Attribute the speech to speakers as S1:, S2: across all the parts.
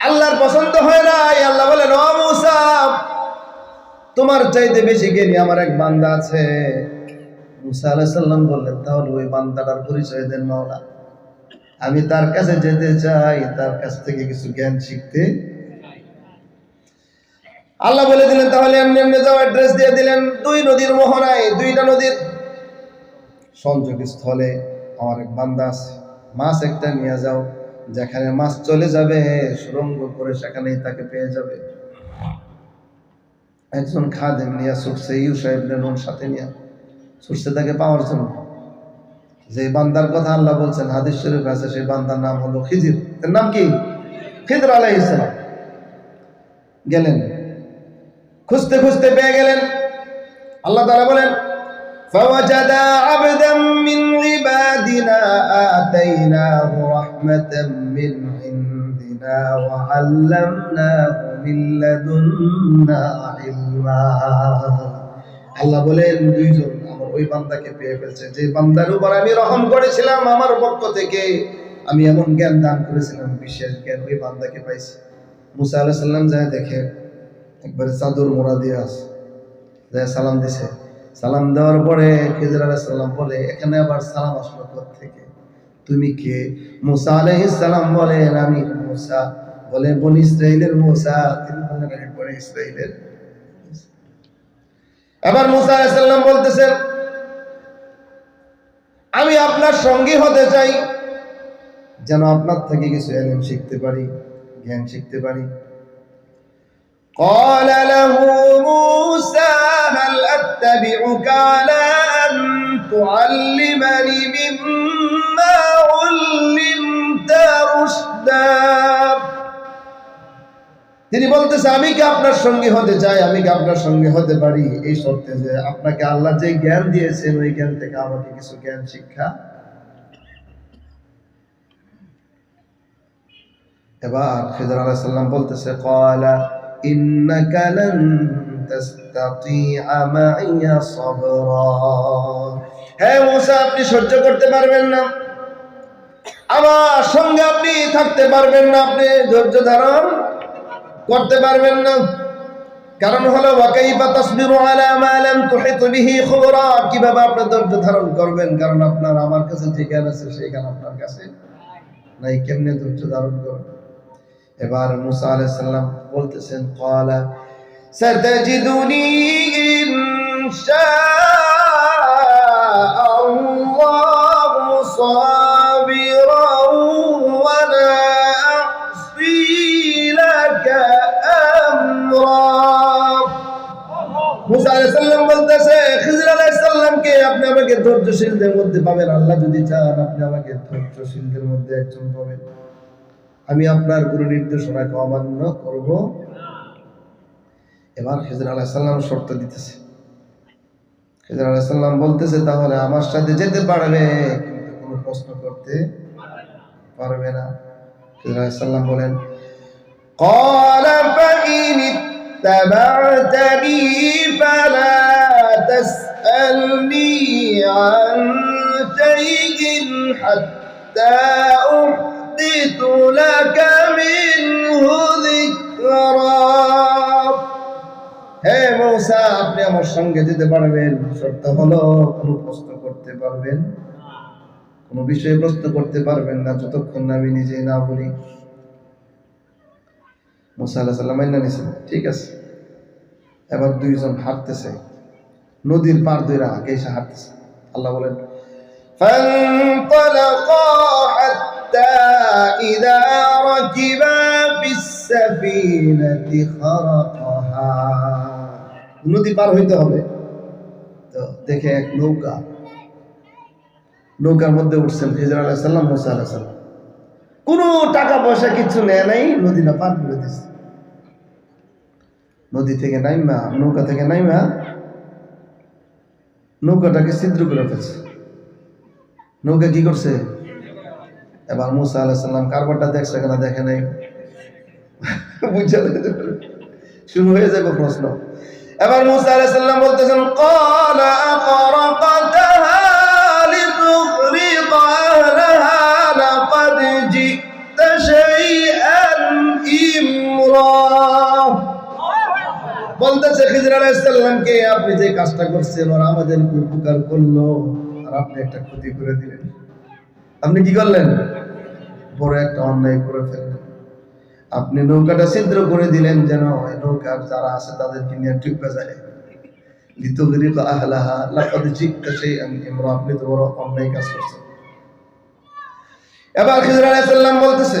S1: আল্লাহর পছন্দ হয় নাই। আল্লাহ মুসা, তোমার চাইতে বেশি জ্ঞানী আমার এক বান্দা আছে। বললেন, তাহলে ওই বান্দাটার পরিচয় দেন মাওলা। আমি তার কাছে যেতে চাই, তার কাছ থেকে কিছু জ্ঞান শিখতে। আল্লাহ বলে দিলেন, তাহলে অ্যাড্রেস দিয়ে দিলেন, দুই নদীর মোহনায়, দুইটা নদীর সংযোগ স্থলে আমার এক বান্দা আছে। মাছ একটা নিয়ে যাও। যেখানে মাছ চলে যাবে সুরঙ্গ করে সেখানেই তাকে পেয়ে যাবে একজন খাদেম নিয়ে ছুটছে ইউ সাহেব নুন সাথে নিয়ে ছুটছে তাকে পাওয়ার জন্য যে বান্দার কথা আল্লাহ বলছেন হাদিস শরীফ আছে সেই বান্দার নাম হলো খিজির এর নাম কি খিদর আলাই ইসলাম গেলেন খুঁজতে খুঁজতে পেয়ে গেলেন আল্লাহ তাআলা বলেন فوجد عبدا من عبادنا آتيناه رحمة من عندنا وعلمناه من لدنا علما আল্লাহ বলেন দুইজন আমার ওই বান্দাকে পেয়ে ফেলছে যে বান্দার উপর আমি রহম করেছিলাম আমার পক্ষ থেকে আমি এমন জ্ঞান দান করেছিলাম বিশেষ জ্ঞান ওই বান্দাকে পাইছি মুসা আলাহ সাল্লাম যায় দেখে একবারে চাদর মোড়া দিয়ে আস যায় সালাম দিছে সালাম দেওয়ার পরে খিজর আলাহ সাল্লাম বলে এখানে আবার সালাম আসলো থেকে তুমি কে মুসা আলাইহিস সালাম বলেন আমি মুসা বলে বন ইসরাইলের মুসা তিনি বলেন আমি বন ইসরাইলের এবার মুসা আলাইহিস সালাম বলতেছেন আমি আপনার সঙ্গী হতে চাই যেন আপনার থেকে কিছু এলেম শিখতে পারি জ্ঞান শিখতে পারি قال له موسى هل أتبعك على أن تعلمني مما তিনি বলতেছে, আমি কি আপনার সঙ্গে হতে চাই? আমি কি আপনার সঙ্গে হতে পারি? এই শর্তে যে আপনাকে আল্লাহ যে জ্ঞান দিয়েছেন, ওই জ্ঞান থেকে আমাকে কিছু জ্ঞান, শিক্ষা এবার বলতেছে আপনি সহ্য করতে পারবেন না। আমার সঙ্গে আপনি থাকতে পারবেন না, আপনি ধৈর্য ধারণ করতে পারবেন না। কারণ হলো কীভাবে আপনি ধৈর্য ধারণ করবেন? কারণ আপনার, আমার কাছে যে জ্ঞান আছে, সেই জ্ঞান আপনার কাছে নাই। কেমনে ধৈর্য ধারণ করবেন? এবার মুসা আলাইহিস সালাম বলতেছেন, ক্বালা, সাতাজিদুনি ইনশাআল্লাহু আপনি আমাকে ধৈর্যশীলদের মধ্যে পাবেন আল্লাহ যদি চান আপনি আমাকে ধৈর্যশীলদের মধ্যে একজন পাবেন আমি আপনার কোনো নির্দেশনাকে অমান্য করব এবার খেজর আলাহ সাল্লাম শর্ত দিতেছে খেজর আলাহ সাল্লাম বলতেছে তাহলে আমার সাথে যেতে পারবে কিন্তু কোনো প্রশ্ন করতে পারবে না খেজর আলাহ সাল্লাম বলেন قال فإن اتبعتني فلا تسألني عن شيء حتى أحدث لك منه ذكرا হে মৌসা আপনি আমার সঙ্গে যেতে পারবেন শর্ত হলো কোনো প্রশ্ন করতে পারবেন কোনো বিষয়ে প্রশ্ন করতে পারবেন না যতক্ষণ না আমি নিজে না বলি মুসা আল্লাহ সাল্লাম মাইনা নিছেন ঠিক আছে এবার দুইজন হাঁটতেছে নদীর পার দুইরা আগে এসে হাঁটতেছে আল্লাহ বলেন فانطلقا حتى إذا ركبا في السفينة خرقها নদী পার হইতে হবে তো দেখে এক নৌকা নৌকার মধ্যে উঠছেন হিজর আলাহ সাল্লাম মুসা আলাহ সাল্লাম কোনো টাকা পয়সা কিছু নেয় নাই নদীটা পার করে দিচ্ছে নদী থেকে নাইমা নৌকা থেকে নাইমা নৌকাটাকে ছিদ্র করে ফেলছে। নৌকা কি করছে? এবার মুসা আল্লাহ সাল্লাম কারবারটা দেখছে কেনা দেখে নাই। বুঝালে শুরু হয়ে যাবে প্রশ্ন। এবার মুসা আল্লাহ সাল্লাম বলতেছেন, কলা বলতেছে খিজরাল ইসলামকে আপনি যে কাজটা করছেন, ওরা আমাদের উপকার করল, আর আপনি একটা ক্ষতি করে দিলেন। আপনি কি করলেন? বড় একটা অন্যায় করে ফেললেন। আপনি নৌকাটা ছিদ্র করে দিলেন যেন নৌকা নৌকার যারা আছে তাদেরকে নিয়ে ঠিক বেজায়। আপনি তো বড় অন্যায় কাজ করছেন। এবার বলতেছে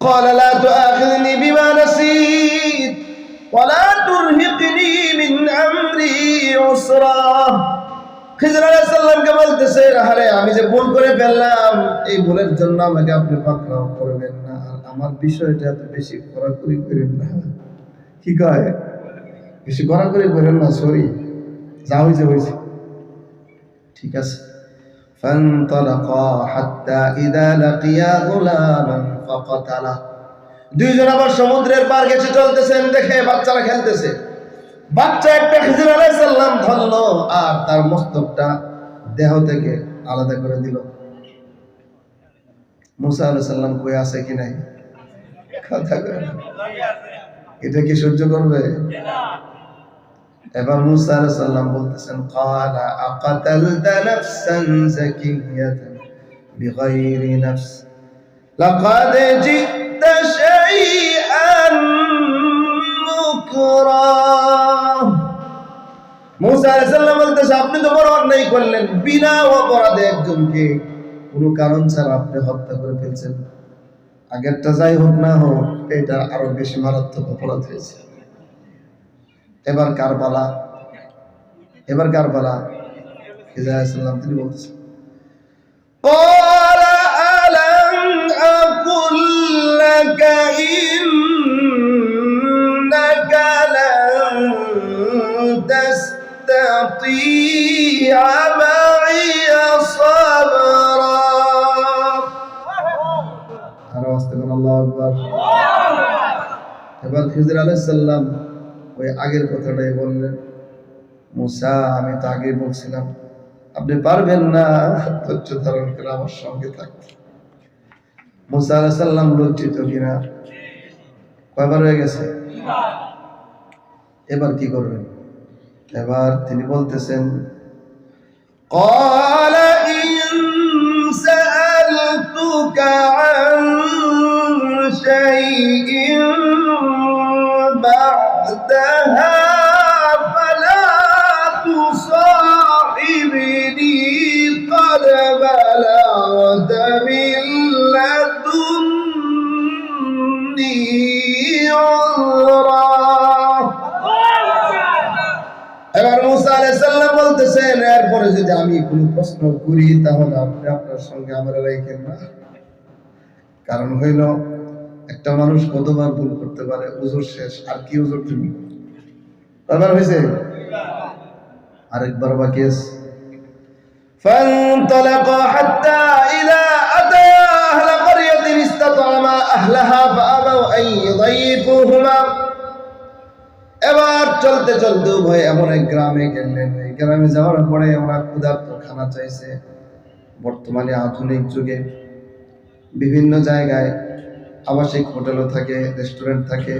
S1: قال لا تؤاخذني بما نسيت ولا ترهقني من امري عسرا খিজর আলাইহিস সালামকে বলতেছে আরে আমি যে ভুল করে ফেললাম এই ভুলের জন্য আমাকে আপনি পাকড়াও করবেন না আর আমার বিষয়টা এত বেশি কড়াকড়ি করেন না কি কয় বেশি কড়াকড়ি করেন না সরি যা হয়েছে হয়েছে ঠিক আছে فانطلقا حتى إذا لقيا غلاما দুইজন আবার সমুদ্রের পার গেছে চলতেছেন দেখে বাচ্চারা খেলতেছে। বাচ্চা একটা খিজির আলাইসাল্লাম ধরলো আর তার মস্তকটা দেহ থেকে আলাদা করে দিল। মুসা আলাইসাল্লাম কই আছে কি নাই? এটা কি সহ্য করবে? এবার মুসা আলাইসাল্লাম বলতেছেন, কালা নাফসান যাকিয়াতান বিগাইরি নাফস। লাকাদ জিতা শাইআন নুকরা মুসা আলাইহিস সালাম বলতেছে, আপনি তো বড় অন্যায় করলেন। বিনা অপরাধে একজনকে। কোনো কারণ ছাড়া আপনি হত্যা করে ফেলছেন। আগেরটা যাই হোক না হোক, এটা আরও বেশি মারাত্মক অপরাধ হয়েছে। এবার কার পালা এবার কার পালা খিজা আলাইহিসসালাম তিনি বলতেছেন لك إنك لن تستطيع معي صبرا أنا واستغفر الله أكبر এবার খিজির আলাইসাল্লাম ওই আগের কথাটাই বললেন মুসা আমি তো আগে বলছিলাম আপনি পারবেন না ধৈর্য ধারণ করে আমার সঙ্গে থাকতে মুসা আলাইসাল্লাম লজ্জিত কিনা কয়বার হয়ে গেছে এবার কি করবেন এবার তিনি বলতেছেন قال إن سألتك عن যদি আমি কোনো প্রশ্ন করি তাহলে আপনি আপনার সঙ্গে আমার রাখেন না কারণ হইল একটা মানুষ কতবার ভুল করতে পারে উজুর শেষ আর কি উজুর তুমি কয়বার হয়েছে আরেকবার বাকি আছে فانطلقا حتى إذا أتيا أهل قرية استطعما أهلها فأبوا أن يضيفوهما এবার চলতে চলতে উভয় এমন এক গ্রামে গেলেন। এই গ্রামে যাওয়ার পরে ওরা ক্ষুধার্ত খানা চাইছে। বর্তমানে আধুনিক যুগে বিভিন্ন জায়গায় আবাসিক হোটেলও থাকে, রেস্টুরেন্ট থাকে।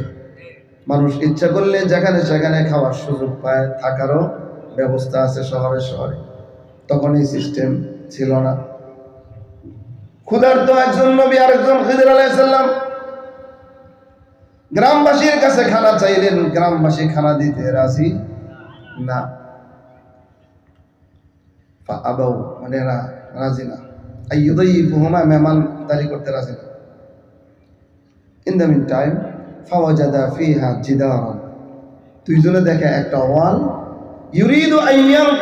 S1: মানুষ ইচ্ছা করলে যেখানে সেখানে খাওয়ার সুযোগ পায়, থাকারও ব্যবস্থা আছে শহরে শহরে। তখন এই সিস্টেম ছিল না। ক্ষুধার্ত একজন নবী আরেকজন খিদির আলাইসাল্লাম গ্রামবাসীর কাছে খানা চাইলেন, গ্রামবাসী খানা দিতে রাজি না। আবাউ মানে রাজি না। দেখে একটা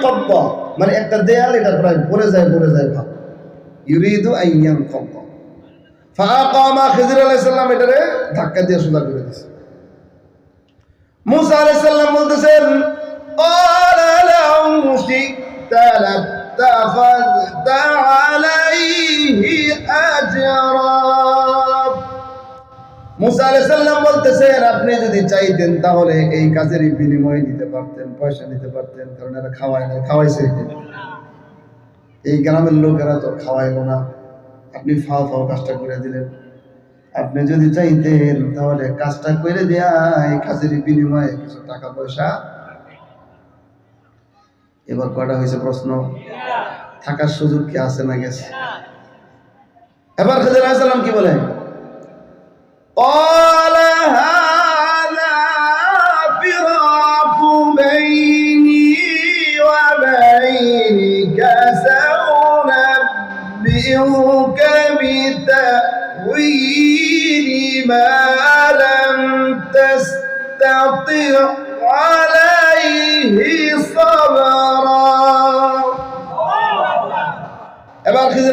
S1: কব্বা মানে একটা দেয়াল, এটা প্রায় ভরে যায় ভরে যায় ভাব। ইউরিদু আইয়ান কত ফাঁকা খেজির আলাইসাল্লাম এটারে ধাক্কা দিয়ে সোজা করে দিছে। মুসা আলাইসাল্লাম বলতেছেন মুসা আলাইসাল্লাম বলতেছেন, আপনি যদি চাইতেন তাহলে এই কাজের বিনিময় দিতে পারতেন, পয়সা নিতে পারতেন, কারণ এরা খাওয়ায় না খাওয়াইছে। এই গ্রামের লোকেরা তো খাওয়াইল না। আপনি ফাও ফাও কাজটা করে দিলেন। আপনি যদি চাইতেন তাহলে কাজটা করে দেয় কাজের বিনিময়ে কিছু টাকা পয়সা। এবার কটা হয়েছে প্রশ্ন? থাকার সুযোগ কি আছে না গেছে? এবার খেজুর আলাইসালাম কি বলে? অ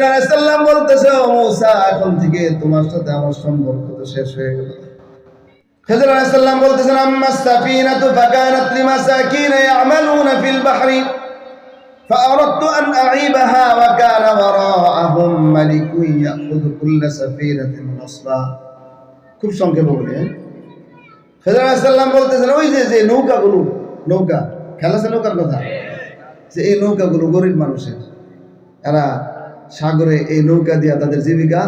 S1: আলাইসাল্লাম বলতেছে ও মুসা এখন থেকে তোমার সাথে আমার সম্পর্ক তো শেষ হয়ে গেল খিজর আলাইসাল্লাম বলতেছেন আম্মা সাফিনাতু ফাকানাত লিমাসাকিন ইয়ামালুনা ফিল বাহরি فأردت أن أعيبها وكان وراءهم ملك يأخذ كل سفينة نصبا খুব সংক্ষেপে বলি হ্যাঁ খেজর আলাইসাল্লাম বলতেছেন ওই যে যে নৌকাগুলো নৌকা খেলাছে নৌকার কথা যে এই নৌকাগুলো গরিব মানুষের এরা সাগরে এই নৌকা দিয়া তাদের জীবিকা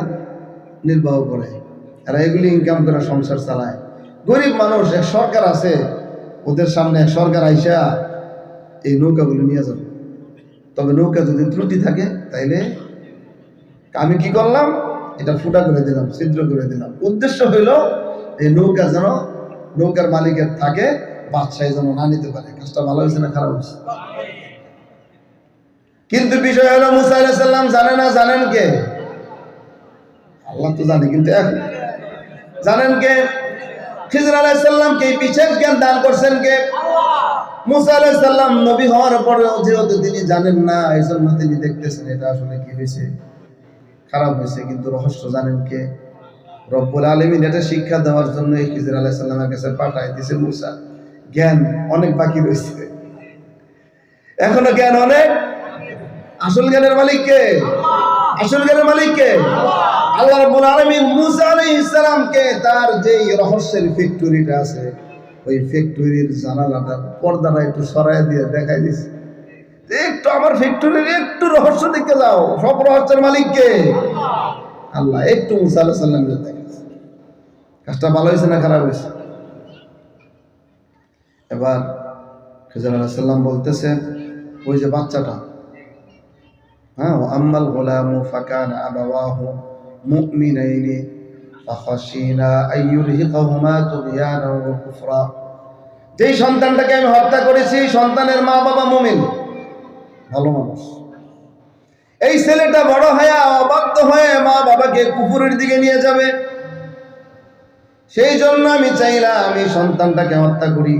S1: নির্বাহ করে। এরা এগুলি ইনকাম করে, সংসার চালায়। গরিব মানুষ, এক সরকার আছে, ওদের সামনে এক সরকার আইসা এই নৌকাগুলো নিয়ে যাবে। তবে নৌকা যদি ত্রুটি থাকে, তাইলে আমি কি করলাম? এটা ফুটা করে দিলাম, ছিদ্র করে দিলাম। উদ্দেশ্য হইল এই নৌকা যেন, নৌকার মালিকের থাকে, বাদশাহী যেন না নিতে পারে। কাজটা ভালো হয়েছে না খারাপ হয়েছে? কিন্তু বিষয় হলো মুসা জানে না, জানেন কে? আল্লাহ তো জানে, কিন্তু জানেন কে? খিজর আলাইসাল্লামকে এই বিশেষ জ্ঞান দান করছেন কে? মুসা নবী হওয়ার তিনি জানেন না তিনি দেখতেছেন এটা আসলে কি হয়েছে? খারাপ হয়েছে, কিন্তু রহস্য জানেন কে? শিক্ষা দেওয়ার জন্য পাঠাই দিছে জ্ঞান অনেক বাকি রয়েছে। এখনও জ্ঞান অনেক? আসল জ্ঞানের মালিক কে? আসল জ্ঞানের মালিক কে? আল্লাহ। রাব্বুল আলামিন মুসা আলাইহিস সালামকে তার যেই রহস্যের ফ্যাক্টরিটা আছে ওই ফ্যাক্টরির জানালাটা পর্দাটা একটু সরায় দিয়ে দেখাই দিছে। একটু আমার ফ্যাক্টরির একটু রহস্য দেখে যাও সব রহস্যের মালিক কে? আল্লাহ। একটু মুসা আলাইহিস সালামকে দেখাইছে কাজটা ভালো হয়েছে না খারাপ হয়েছে? এবার খেজার আলাহ সাল্লাম বলতেছে ওই যে বাচ্চাটা আম্মাল গোলামু ফাকান আবাওয়াহু মুমিনাইনি ফাখাশিনা আইয়ুরহিকাহুমা তুগয়ানা ওয়া কুফরা। যেই সন্তানটাকে আমি হত্যা করেছি সন্তানের মা বাবা মুমিন। ভালো মানুষ। এই ছেলেটা বড় হয়ে, অবাধ্য হয়ে মা বাবাকে কুকুরের দিকে নিয়ে যাবে। সেই জন্য আমি চাইলাম আমি সন্তানটাকে হত্যা করি।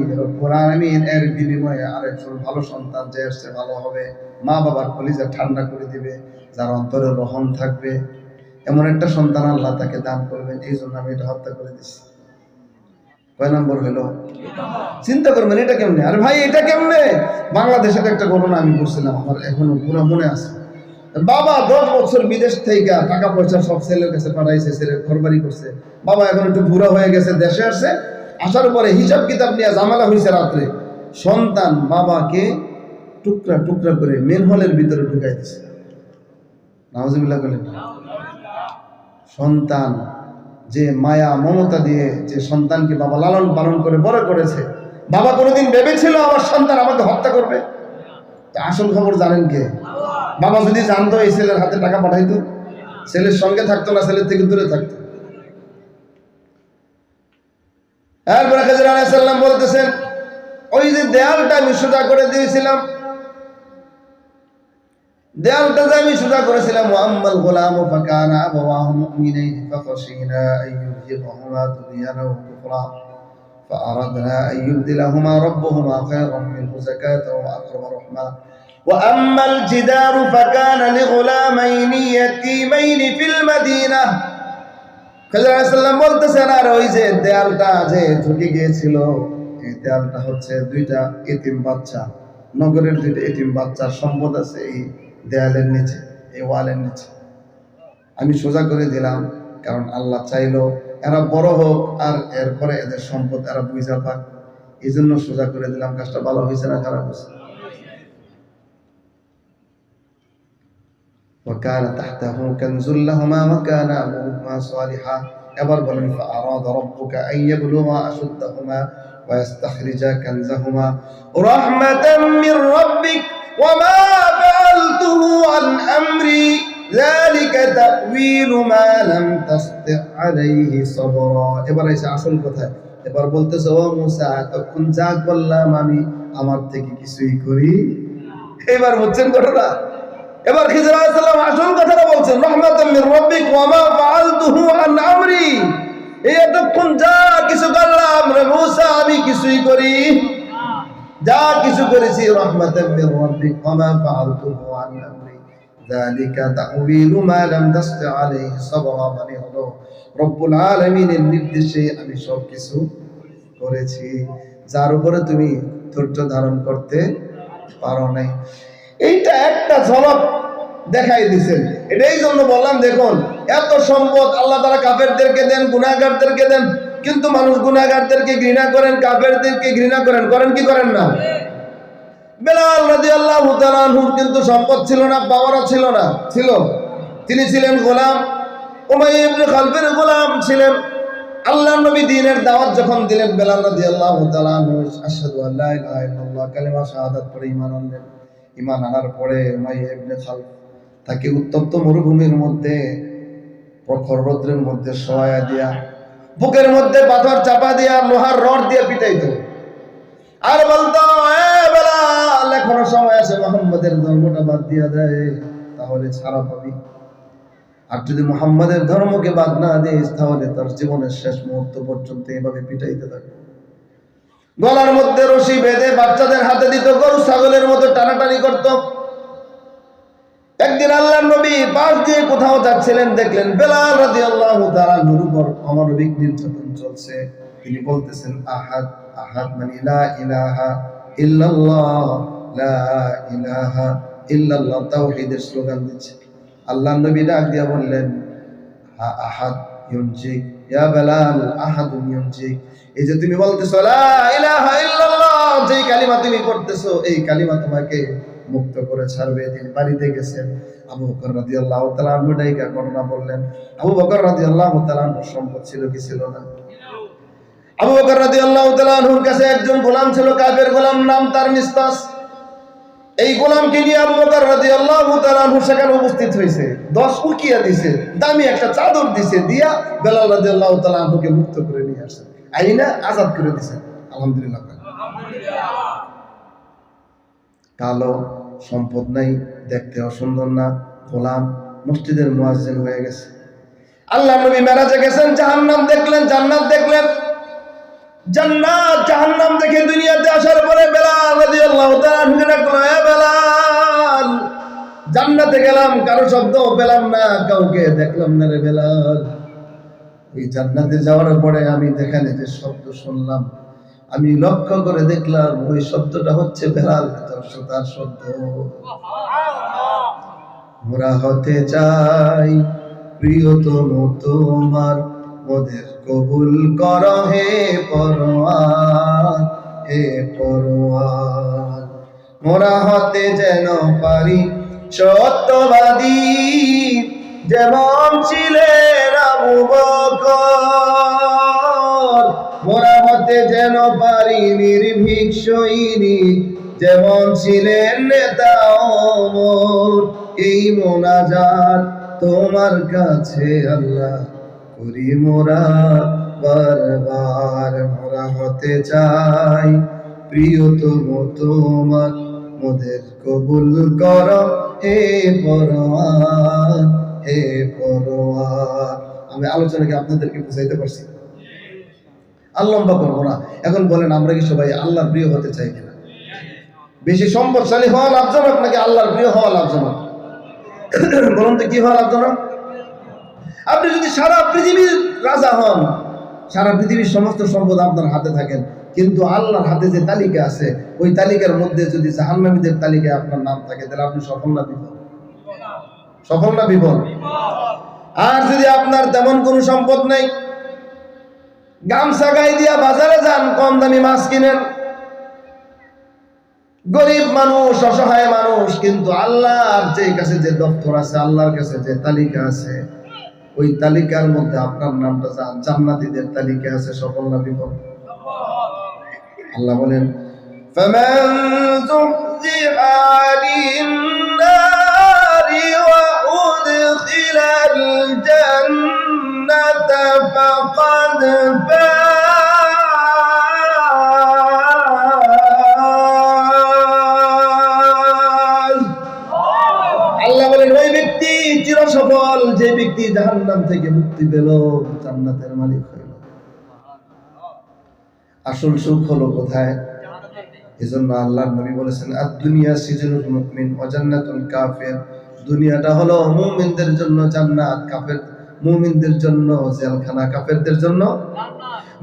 S1: এর বিনিময়ে আরেকজন ভালো সন্তান যে আসছে ভালো হবে। মা বাবার কলিজা ঠান্ডা করে দিবে, যার অন্তরে রহম থাকবে। এমন একটা সন্তান আল্লাহ তাকে দান করবেন, এই জন্য আমি এটা হত্যা করে দিচ্ছি কয় নম্বর হলো? চিন্তা করবেন, এটা কেমনে? আরে ভাই, এটা কেমনে? বাংলাদেশের একটা ঘটনা আমি করছিলাম আমার এখনও পুরো মনে আছে। বাবা দশ বছর বিদেশ থেকে টাকা পয়সা সব ছেলের কাছে পাঠাইছে ছেলে ঘরবাড়ি করছে। বাবা এখন একটু বুড়া হয়ে গেছে, দেশে আসছে। আসার পরে হিসাব কিতাব নিয়ে ঝামেলা হয়েছে রাত্রে। সন্তান বাবাকে টুকরা টুকরা করে মেন হলের ভিতরে ঢুকাই দিছে। নাওজিবিল্লাহ বলেন সন্তান, যে মায়া, মমতা দিয়ে যে সন্তানকে বাবা লালন পালন করে বড় করেছে, বাবা কোনোদিন ভেবেছিল আমার সন্তান আমাকে হত্যা করবে? আসল খবর জানেন কে? বাবা যদি জানতো, এই ছেলের হাতে টাকা পাঠাইতো, ছেলের সঙ্গে থাকতো না, ছেলের থেকে দূরে থাকতো। এরপরে বলতেছেন, ওই যে দেয়ালটা আমি সোজা করে দিয়েছিলাম দেয়ালটা যে আমি সোজা করেছিলাম ওয়াম্মাল গোলাম ও ফাকানা আবাওয়াহু মুমিনাইন ফাখাশিনা আইয়ুযিবহুমা তুগয়ানা ওয়া কুফরা فأردنا أن يبدلهما ربهما خيرا منه زكاة وأقرب رحمة وأما الجدار فكان لغلامين يتيمين في المدينة খাজর আলাইসাল্লাম বলতেছেন আর ওই যে দেয়ালটা যে ঝুঁকে গিয়েছিল এই দেয়ালটা হচ্ছে দুইটা এতিম বাচ্চা নগরের দুইটা এতিম বাচ্চার সম্পদ আছে এই দেয়ালের নিচে এই ওয়ালের নিচে আমি সোজা করে দিলাম কারণ আল্লাহ চাইলো এরা বড় হোক আর এরপরে এদের সম্পদ এরা বুঝা পাক এই জন্য সোজা করে দিলাম কাজটা ভালো হয়েছে না খারাপ হয়েছে وكان تحته كنز لهما وكان أبوهما صالحا এবার বলেন فأراد ربك أن يبلغا أشدهما ويستخرجا كنزهما رحمة من ربك وما فعلته عن أمري ذلك تأويل ما لم تستطع عليه صبرا এবার এসে আসল কথা এবার বলতেছে ও মুসা তখন যা করলাম আমি আমার থেকে কিছুই করি এবার বুঝছেন ঘটনা এবার খিজর আলাইহিস সালাম আসল কথাটা বলছেন রহমাতাম মির রাব্বিক ওয়া মা ফাআলতুহু আন আমরি এই এতক্ষণ যা কিছু করলাম রে মুসা আমি কিছুই করি যা কিছু করেছি মানে হলো নির্দেশে আমি সব কিছু করেছি, যার উপরে তুমি ধৈর্য ধারণ করতে পারো নাই। এইটা একটা ঝলক দেখাই দিছেন। এটাই জন্য বললাম, দেখুন, এত সম্পদ আল্লাহ তারা কাফেরদেরকে দেন গুনাগারদেরকে দেন কিন্তু মানুষ গুনাহগারদেরকে ঘৃণা করেন, কাফেরদেরকে ঘৃণা করেন করেন কি করেন না? বেলাল রাদিয়াল্লাহু তাআলা আনহুর কিন্তু সম্পদ ছিল না, পাওয়ারও ছিল না, ছিল। তিনি ছিলেন গোলাম, উমাইয়া ইবনে খালফের গোলাম ছিলেন। আল্লাহ নবী দ্বীনের দাওয়াত যখন দিলেন, বেলাল রাদিয়াল্লাহু তাআলা আনহু, আশহাদু আল্লা ইলাহা ইল্লাল্লাহ, কালিমা শাহাদাত পড়ে ঈমান আনলেন। ঈমান আনার পরে উমাইয়া ইবনে খালফ তাকে উত্তপ্ত মরুভূমির মধ্যে, প্রখর রৌদ্রের মধ্যে সহায়া দিয়া বুকের মধ্যে পাথর চাপা দিয়া লোহার রড দিয়ে পিটাইতো আর বলতো বেলাল, এখনও সময় আছে, মোহাম্মদের ধর্মটা বাদ দিয়া দেয় তাহলে ছাড়া পাবি আর যদি মোহাম্মদের ধর্মকে বাদ না দিস, তাহলে তার জীবনের শেষ মুহূর্ত পর্যন্ত এভাবে পিটাইতে থাকে গলার মধ্যে রশি বেঁধে বাচ্চাদের হাতে দিত, গরু, ছাগলের মতো টানাটানি করত। একদিন আল্লাহ নবী পাশ দিয়ে কোথাও যাচ্ছিলেন, দেখলেন বেলাল নূর উপর অমানবিক নির্যাতন চলছে। তিনি বলতেছেন, আহাদ আহাদ মানে ইলাহা ইল্লাল্লাহ, লা ইলাহা ইল্লাল্লাহ তাওহীদের স্লোগান দিচ্ছে। আল্লাহ নবী ডাক বললেন, হা, আহাদ, ইউনজিক, ইয়া বেলাল আহাদ ইউনজিক। এই যে তুমি বলতেছো, লা ইলাহা ইল্লাল্লাহ যে কালিমা তুমি পড়তেছো, এই কালিমা তোমাকে মুক্ত করে ছাড়বে, তিনি বাড়িতে গেছেন। আবু বকর রাদিয়াল্লাহু আল্লাহ ডাইকা ঘটনা বললেন। আবু বকর রাদিয়াল্লাহু আল্লাহ আনহুর সম্পদ ছিল কি ছিল না? আবু বকর রাদিয়াল্লাহু তাআলা আনহুর কাছে একজন গোলাম ছিল, কাফের গোলাম নাম তার মিস্তাস এই গোলামকে নিয়ে আবু বকর রাদিয়াল্লাহু তাআলা আনহু সেখানে উপস্থিত হয়েছে 10 উকিয়া দিছে, দামি একটা চাদর দিছে, দিয়া বেলাল রাদিয়াল্লাহু তাআলা আনহুকে মুক্ত করে নিয়ে আসছে। আইনা আজাদ করে দিছে। আলহামদুলিল্লাহ। কালো সম্পদ নাই, দেখতে অসুন্দর না, গোলাম, মসজিদের মুয়াজ্জিন হয়ে গেছে। আল্লাহ নবী মেরাজে গেছেন, জাহান্নাম দেখলেন, জান্নাত দেখলেন। জান্নাত, জাহান্নাম দেখে দুনিয়াতে আসার পরে বেলাল রাদিয়াল্লাহু তাআলা ঢুকে ডাকলো এ বেলাল, জান্নাতে গেলাম, কারও শব্দ পেলাম না, কাউকে দেখলাম না রে বেলাল। এই জান্নাতে যাওয়ার পরে আমি যেখানে যে শব্দ শুনলাম আমি লক্ষ্য করে দেখলাম ওই শব্দটা হচ্ছে বেলাল তার শব্দ। মোরা হতে চাই প্রিয়তম তোমার মোদের কবুল কর হে পরোয়ার হে পরোয়ার। মোরা হতে যেন পারি সত্যবাদী, যেমন ছিলেন আবু বকর। মোরা হতে যেন পারি নির্ভীক সৈনিক যেমন ছিলেন নেতা ওমর এই মোনাজাত তোমার কাছে আল্লাহ করি মোরা, বারবার মোরা হতে চাই। প্রিয়তম তোমার মোদের কবুল কর, হে পরোয়ার হে পরোয়ার আমি আলোচনাকে আপনাদেরকে বুঝাইতে পারছি। আর লম্বা করব না। এখন বলেন, আমরা কি সবাই আল্লাহর প্রিয় হতে চাই কিনা? বেশি সম্পদশালী হওয়া লাভজনক নাকি আল্লাহর প্রিয় হওয়া লাভজনক? বলুন তো, কি হওয়া লাভজনক? আপনি যদি সারা পৃথিবীর রাজা হন, সারা পৃথিবীর সমস্ত সম্পদ আপনার হাতে থাকেন, কিন্তু আল্লাহর হাতে যে তালিকা আছে, ওই তালিকার মধ্যে যদি জাহান্নামীদের তালিকায় আপনার নাম থাকে, তাহলে আপনি সফল না বিফল? সফল না বিফল? আর যদি আপনার তেমন কোনো সম্পদ নেই গামছা গায়ে দিয়া বাজারে যান কম দামি মাছ কিনেন গরিব মানুষ অসহায় মানুষ কিন্তু আল্লাহর যে কাছে যে দপ্তর আছে আল্লাহর কাছে যে তালিকা আছে ওই তালিকার মধ্যে আপনার নামটা যা- জান্নাতীদের তালিকা আছে সফল না বিফল আল্লাহ বলেন فمن زحزح عن النار وأدخل الجنة فقد فاز আল্লাহ বলেন ওই ব্যক্তি চির সফল যে ব্যক্তি জাহান্নাম থেকে মুক্তি পেল জান্নাতের মালিক হইল আসল সুখ হলো কোথায় এজন্য আল্লাহর নবী বলেছেন আর দুনিয়া সিজনুল মুমিন ওয়া জান্নাতুল কাফির দুনিয়াটা হলো মুমিনদের জন্য জান্নাত কাফের মুমিনদের জন্য, জেলখানা কাফেরদের জন্য।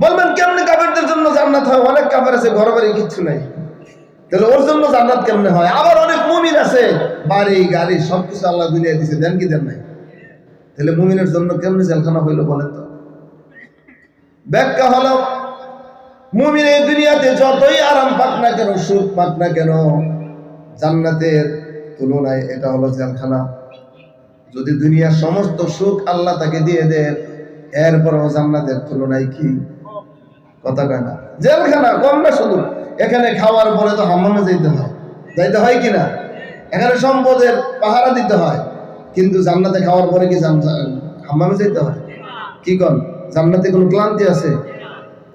S1: বলবেন, কেমনে কাফেরদের জন্য জান্নাত হয়? অনেক কাফের আছে ঘর বাড়ি কিচ্ছু নাই। তাহলে ওর জন্য জান্নাত কেমনে হয়? আবার অনেক মুমিন আছে, বাড়ি, গাড়ি, সবকিছু আল্লাহ দুনিয়া দিছে, দেন কি দেন নাই? তাহলে মুমিনের জন্য কেমনে জেলখানা হইল বলেন তো? ব্যাখ্যা হলো, মুমিন এই দুনিয়াতে যতই আরাম পাক না কেন, সুখ পাক না কেন, জান্নাতের তুলনায় এটা হলো জেলখানা। যদি দুনিয়ার সমস্ত সুখ আল্লাহ তাকে দিয়ে দেন এরপরও জান্নাতের তুলনায় কি? কথা কয় না। জেলখানা, কম না শুধু? এখানে খাওয়ার পরে তো হাম্মামে যাইতে হয়। যাইতে হয় কি না? এখানে সম্পদের পাহারা দিতে হয়। কিন্তু জান্নাতে খাওয়ার পরে কি হাম্মামে যাইতে হয়? কি কন? জান্নাতে কোনো ক্লান্তি আছে?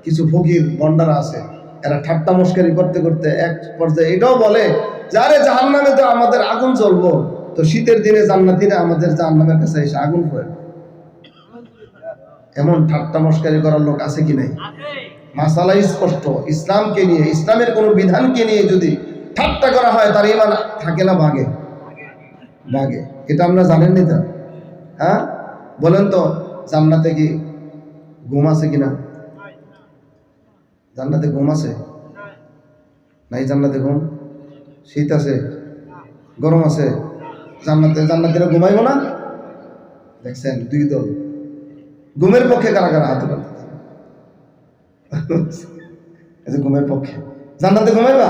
S1: কিছু ফকির, বন্ডারা আছে। এরা ঠাট্টা মস্কারি করতে করতে এক পর্যায়ে এটাও বলে, যারে জাহান্নামে তো আমাদের আগুন জ্বলবো তো শীতের দিনে জান্নাতিরা আমাদের জাহান্নামের কাছে এসে আগুন পড়ে এমন ঠাট্টা মস্কারি করার লোক আছে কি নাই? মাসালা স্পষ্ট। ইসলামকে নিয়ে, ইসলামের কোনো বিধানকে নিয়ে যদি ঠাট্টা করা হয়, তার ইমান থাকে না ভাগে। ভাগে। এটা আমরা জানেন নি তো? হ্যাঁ? বলেন তো, জান্নাতে কি ঘুম আছে কিনা জান্নাতে ঘুম আছে? নাই জান্নাতে ঘুম? শীত আছে? গরম আছে? জান্নাতে জান্নাতিরা ঘুমাইব না? দেখছেন, দুই দল। ঘুমের পক্ষে কারা কারা হাতে এই যে ঘুমের পক্ষে। জান্নাতে ঘুমাইবা?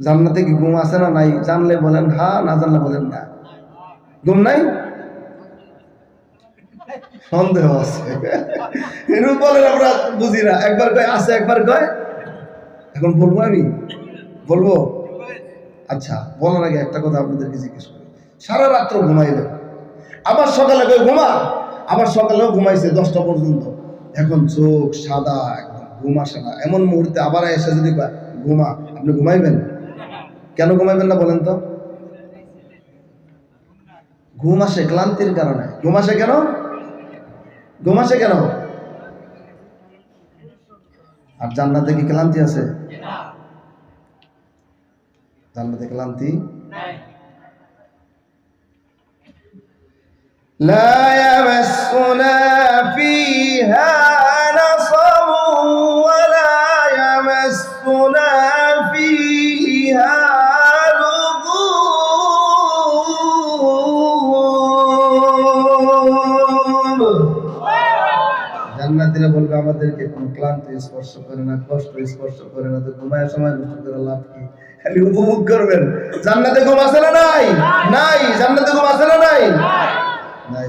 S1: জান্নাতে কি ঘুম আছে না নাই? জানলে বলেন, হা, না জানলে বলেন না। ঘুম নাই? সন্দেহ আছে। বলেন, আমরা বুঝি না। একবার কয়, আছে, একবার কয়। এখন বলব আমি? বলব? আচ্ছা বলার আগে একটা কথা আপনাদেরকে জিজ্ঞেস করি। সারা রাত্র ঘুমাইলেন আবার সকালে কই ঘুমা? আবার সকালেও ঘুমাইছে দশটা পর্যন্ত। এখন চোখ সাদা, একদম ঘুম আসে না। এমন মুহূর্তে আবার এসে যদি ঘুমা, আপনি ঘুমাইবেন? কেন ঘুমাইবেন না বলেন তো? ঘুম আসে ক্লান্তির কারণে। ঘুম আসে কেন? ঘুম আসে কেন? আর জান্নাতে কি ক্লান্তি আছে? জান্নাতে ক্লান্তি لا يمسنا فيها نصب ولا يمسنا فيها لغوب জান্নাতীরা বলবে আমাদেরকে কোনো ক্লান্তি স্পর্শ করে না কষ্ট স্পর্শ করে না তো ঘুমায় সময় নষ্ট করে লাভ কি খালি উপভোগ করবেন। জান্নাতে ঘুম আছে না নাই? নাই, জান্নাতে ঘুম আছে না নাই? নাই।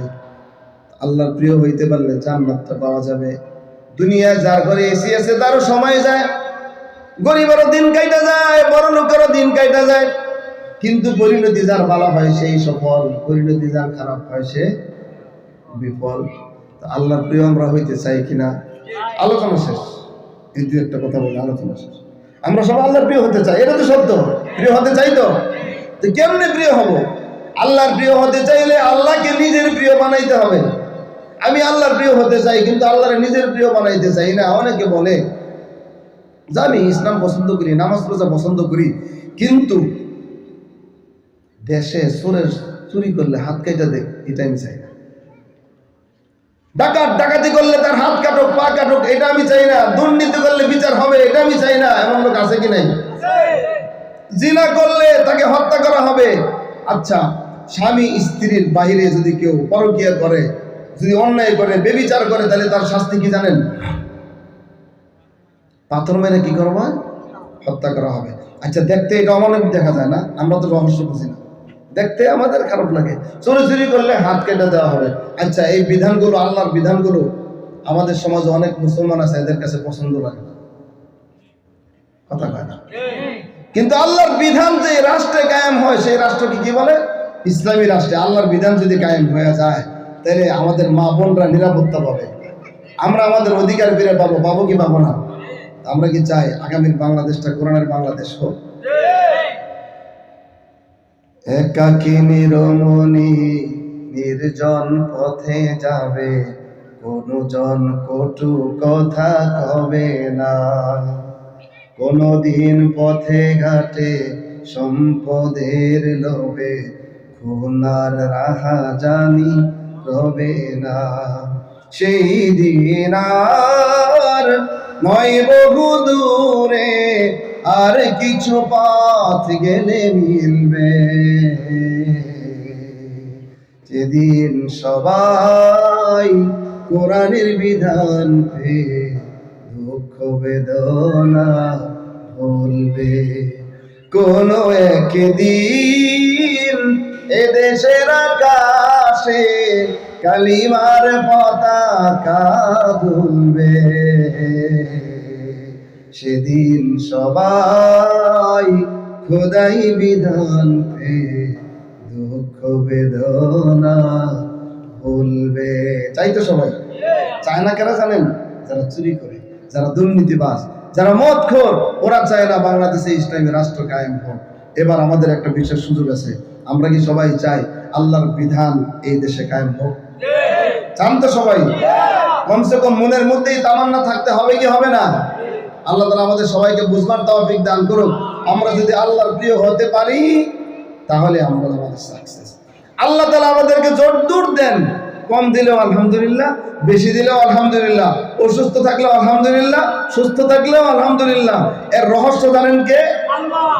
S1: আল্লাহর প্রিয় হইতে পারলে জান্নাতটা পাওয়া যাবে। দুনিয়ায় যার ঘরে এসি আছে, তারও সময় যায়। গরিবেরও দিন কাইটা যায়, বড় লোকেরও দিন কাইটা যায়। কিন্তু পরিণতি যার ভালো হয়, সেই সফল। পরিণতি যার খারাপ হয়, সে বিফল। আল্লাহর প্রিয় আমরা হইতে চাই কিনা? আলোচনা শেষ। এই একটা কথা বলে আলোচনা শেষ। আমরা সব আল্লাহর প্রিয় হতে চাই, এটা তো সত্য। প্রিয় হতে চাই তো? কেমনে প্রিয় হব? আল্লাহর প্রিয় হতে চাইলে আল্লাহকে নিজের প্রিয় বানাইতে হবে। আমি আল্লাহর প্রিয় হতে চাই, কিন্তু আল্লাহর নিজের প্রিয় বানাইতে চাই না। অনেকে বলে, জানি, ইসলাম পছন্দ করি, নামাজ রোজা পছন্দ করি, কিন্তু দেশে চোরের চুরি করলে হাত কেটে দেখ এটা আমি চাই না। ডাকাত ডাকাতি করলে তার হাত কাটুক, পা কাটুক, এটা আমি চাই না। দুর্নীতি করলে বিচার হবে, এটা আমি চাই না। এমন লোক আছে কি নাই? জিনা করলে তাকে হত্যা করা হবে। আচ্ছা স্বামী স্ত্রীর বাইরে যদি কেউ পরকীয়া করে, যদি অন্যায় করে, বেবিচার করে, তাহলে তার শাস্তি কি জানেন? পাথর মেরে কি করব? হত্যা করা হবে। আচ্ছা দেখতে এটা অমানবিক দেখা যায় না, আমরা তো রহস্য বুঝি না। দেখতে আমাদের খারাপ লাগে। চুরি চুরি করলে হাত কেটে দেওয়া হবে। আচ্ছা এই বিধানগুলো, আল্লাহর বিধানগুলো আমাদের সমাজে অনেক মুসলমান আছে, এদের কাছে পছন্দ লাগে কথা কয় না। কিন্তু আল্লাহর বিধান যে রাষ্ট্রে কায়েম হয়, সেই রাষ্ট্রকে কি বলে? ইসলামী রাষ্ট্রে। আল্লাহর বিধান যদি কায়েম হয়ে যায়, তাহলে আমাদের মা বোনরা নিরাপত্তা পাবে। আমরা আমাদের অধিকার ফিরে পাবো। পাবো কি পাবো না? আমরা কি চাই আগামীর বাংলাদেশটা, কোরআনের বাংলাদেশ হোক। একাকী নিরমণি নির্জন পথে যাবে কোনো জন কটু কথা কবে না। কোনদিন পথে ঘাটে সম্পদের লোভে, খুনার রাহা জানি রবে না। সেই দিন আর নয় বহু দূরে, আর কিছু পথ গেলে মিলবে। যেদিন সবাই কোরআনের বিধান পেয়ে দুঃখ বেদনা ভুলবে। কোন একদিন এদেশের আকাশে কালিমার পতাকা দুলবে সেদিন সবাই খোদাই বিধান পেয়ে দুঃখ বেদনা ভুলবে। চাই তো সবাই। চায় না কেন জানেন? যারা চুরি করে, যারা দুর্নীতিবাজ, যারা মদ খোর ওরা চায় না বাংলাদেশে ইসলামী রাষ্ট্র কায়েম হোক। এবার আমাদের একটা বিশেষ সুযোগ আছে। আমরা কি সবাই চাই আল্লাহর বিধান এই দেশে কায়েম হোক? চান তো সবাই। কমসে কম মনের মধ্যেই তামান্না থাকতে হবে কি হবে না? আল্লাহ তালা আমাদের সবাইকে বুঝবার তৌফিক দান করুক। আমরা যদি আল্লাহর প্রিয় হতে পারি তাহলে আমরা আমাদের সাকসেস আল্লাহ তালা আমাদেরকে জোর দেন। কম দিলেও আলহামদুলিল্লাহ, বেশি দিলেও আলহামদুলিল্লাহ। অসুস্থ থাকলেও আলহামদুলিল্লাহ, সুস্থ থাকলেও আলহামদুলিল্লাহ। এর রহস্য জানেন কে? আল্লাহ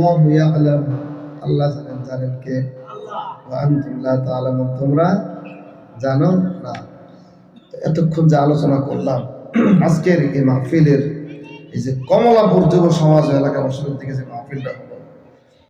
S1: আল্লাহু ইয়ালাম আল্লাহ জানেন জানেন কে? তোমরা জানো না। এতক্ষণ যে আলোচনা করলাম আজকের এই মাহফিলের এই যে কমলাপুর যুব সমাজ এলাকা মসজিদের দিকে যে মাহফিলটা